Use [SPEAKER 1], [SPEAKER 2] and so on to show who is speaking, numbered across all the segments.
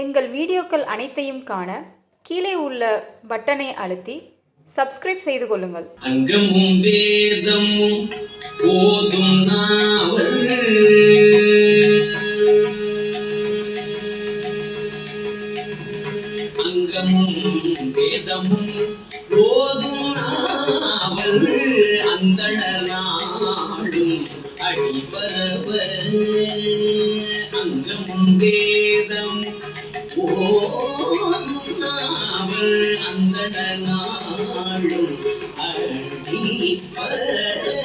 [SPEAKER 1] எங்கள் வீடியோக்கள் அனைத்தையும் காண கீழே உள்ள பட்டனை அழுத்தி சப்ஸ்கிரைப் செய்து கொள்ளுங்கள்.
[SPEAKER 2] அங்கமும் வேதமும் போதும் நாவல். அங்கமும் வேதமும் போதும் நாவல். அடிபரவ அங்கமும் வேதம் போதும் நாவல் அந்தணராடும்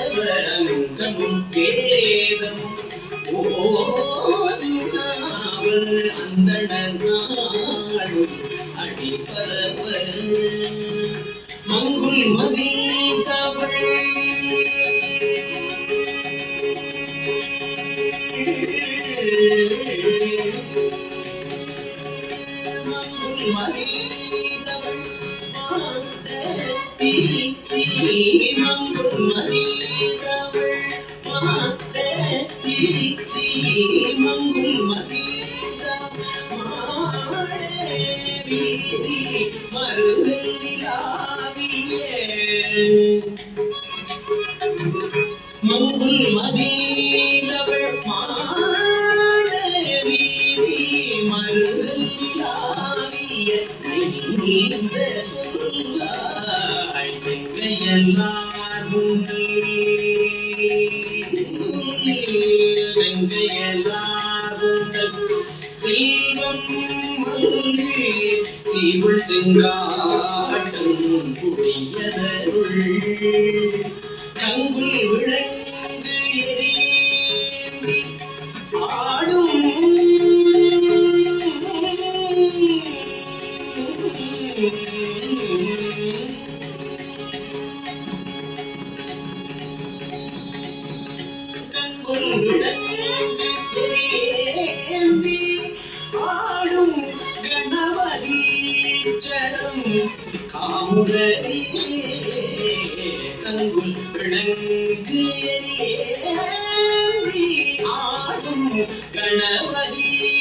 [SPEAKER 2] அடிபரவங்கமும் வேதம் ஓது நாவல் அந்தணராடும் அடிபரவ மங்குள் மதி தவள் மங்குல் மதித்தவள் மாதத்தி மங்குல் மதித்தவள் வீதி மருகலாவியே மங்குல் மதீனவள் மாட வீதி மருகலாவிய நீந்த சொல்லாய். செங்கையெல்லாம் உண்டு. செங்கையெல்லாம் உண்டு. செல்வம் மல்கி சீவுள் செங்காட்டம் புடியதருள் கங்குல் விளங்கு எரியேந்தி ஆடும். கங்குல் காமுரரியே கங்குல் விளங்கு எரியேந்தி ஆடும் கணவதீச்சரம்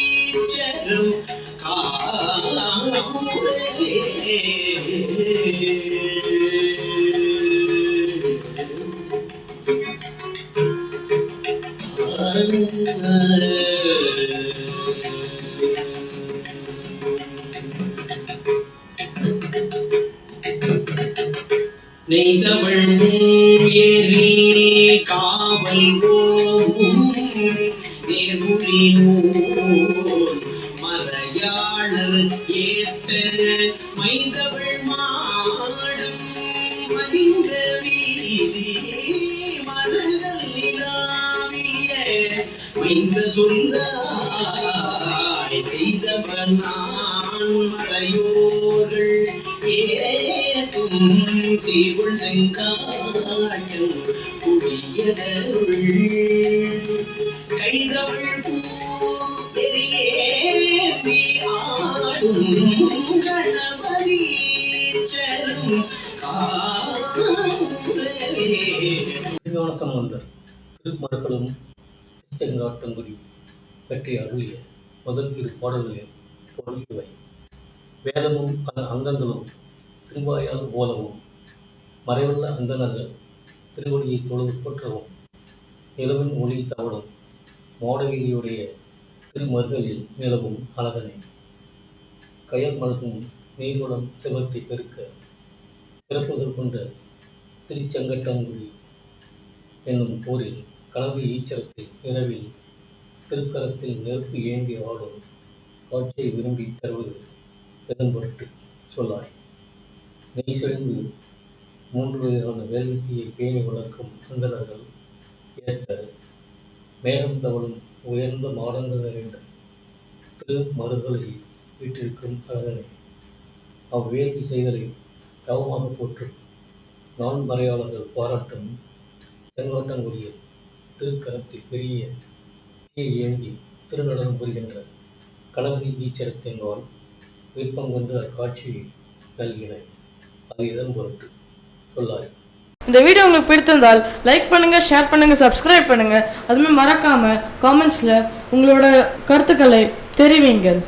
[SPEAKER 2] நெய்தவள் ஏறி காவல் ஓவும் நேர்முறி மறையாளர் ஏத்த மைதவள் மாடம் மதிந்த வீதி மருகல் நிலாவிய மைந்த சொல்லாய் செய்தவன் மறையோர்கள் ஏத்தும் சீவுள் செங்காட்டம் குடியதருள். கைதவள் பூ பெரியேந்தி ஆடும் கணபதி
[SPEAKER 3] சம்பந்தர் திருச்செங்காட்டங்குடி பற்றி அருளிய முதல் இரு பாடல்களில் பொருள் இவை வேதமும் அதன் அங்கங்களும் திருவாயால் ஓலவும் மறைவுள்ள அந்தணர்கள் திருவடியை தொழுது போற்றவும் நிலவின் ஒளி தவழும் மோடவீதியுடைய திருமருகையில் நிலவும் அழகனே. கயல் மழகும் நீர்குளம் சிவத்தை பெருக்க சிறப்புகள் கொண்ட திருச்செங்கட்டங்குடி என்னும் போரில் கலவி ஈச்சரத்தில் இரவில் திருக்கரத்தில் நெருப்பு ஏந்தி ஆடும் காட்சியை விரும்பி தருவது பெரும் பொருட்டு? சொல்லாய். நெய் சொரிந்து மூன்று வகையான வேள்வித்தியை பேணி வளர்க்கும் அந்தணர்கள் ஏற்ற மேகம் தவழும் உயர்ந்த மாடங்கள் நிறைந்த திரு மருகளில் வீட்டிற்கும் அழகனை. அவ்வேள்வி செய்தலை தவமாக போற்றும் நான் மறையாளர்கள் பாராட்டும் செங்கோட்டங்குடிய திருக்கரத்தில் பெரிய தீ ஏந்தி திருநடனம் புரிகின்ற கணபதி ஈச்சரத்தின்பால் விருப்பம் கொண்டு அக்காட்சியை நல்கின அது இதன் பொருட்டு. சொல்லாது
[SPEAKER 4] இந்த வீடியோ உங்களுக்கு பிடித்திருந்தால் லைக் பண்ணுங்க ஷேர் பண்ணுங்க சப்ஸ்கிரைப் பண்ணுங்க. அதுமாதிரி மறக்காம காமெண்ட்ஸ்ல உங்களோட கருத்துக்களை தெரிவிங்கள்.